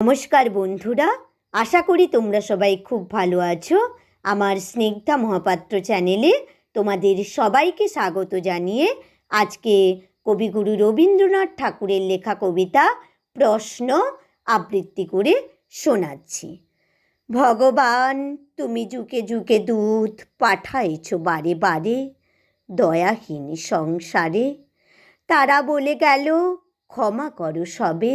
নমস্কার বন্ধুরা, আশা করি তোমরা সবাই খুব ভালো আছো। আমার স্নিগ্ধা মহাপাত্র চ্যানেলে তোমাদের সবাইকে স্বাগত জানিয়ে আজকে কবিগুরু রবীন্দ্রনাথ ঠাকুরের লেখা কবিতা প্রশ্ন আবৃত্তি করে শোনাচ্ছি। ভগবান, তুমি যুগে যুগে দুধ পাঠাইছ বারে বারে দয়াহীন সংসারে। তারা বলে গেল, ক্ষমা করো সবে।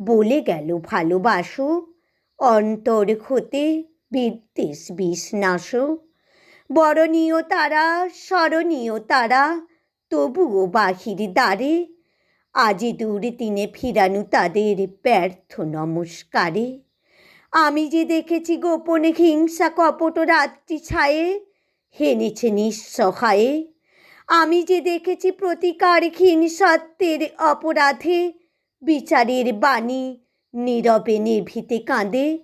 বলে গেল ভালোবাসো, অন্তর হতে বিদ্বেষ বিষ নাশো বরণীয় তারা, স্মরণীয় তারা, তবুও বাহির দ্বারে, আজি দূর দিনে ফিরানু তাদের ব্যর্থ নমস্কারে। আমি যে দেখেছি গোপনে হিংসা কপট রাত্রি ছায়ে, হেনেছে নিঃসহায়ে। আমি যে দেখেছি প্রতিকারহীন সত্যের অপরাধে বিচারের বাণী নীরবে নিভিতে কাঁদে।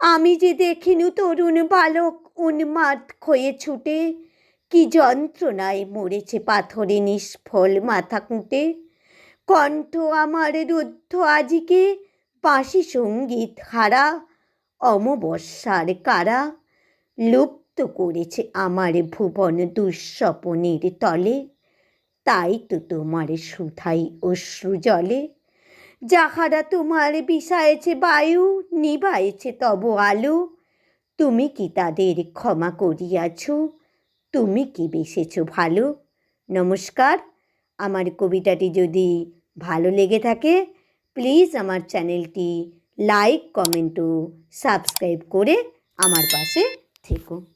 আমি যে দেখিনু তরুণ বালক উন্মাদ হয়ে ছুটে, কি যন্ত্রণায় মরেছে পাথরে নিষ্ফল মাথা কুঁটে। কণ্ঠ আমার রুদ্ধ আজিকে বাঁশি সংগীত হারা, অমবস্যার কারা লুপ্ত করেছে আমার ভুবন দুঃস্বপনের তলে। তাই তো তোমার সুধাই অশ্রু জলে। যাহারা তোমার বিষায়েছে বায়ু নিবাইছে তব আলো। তুমি কি তাদের ক্ষমা করিয়াছ? তুমি কি বেসেছ ভালো? নমস্কার। আমার কবিতাটি যদি ভালো লেগে থাকে প্লিজ আমার চ্যানেলটি লাইক কমেন্ট ও সাবস্ক্রাইব করে আমার পাশে থেকো।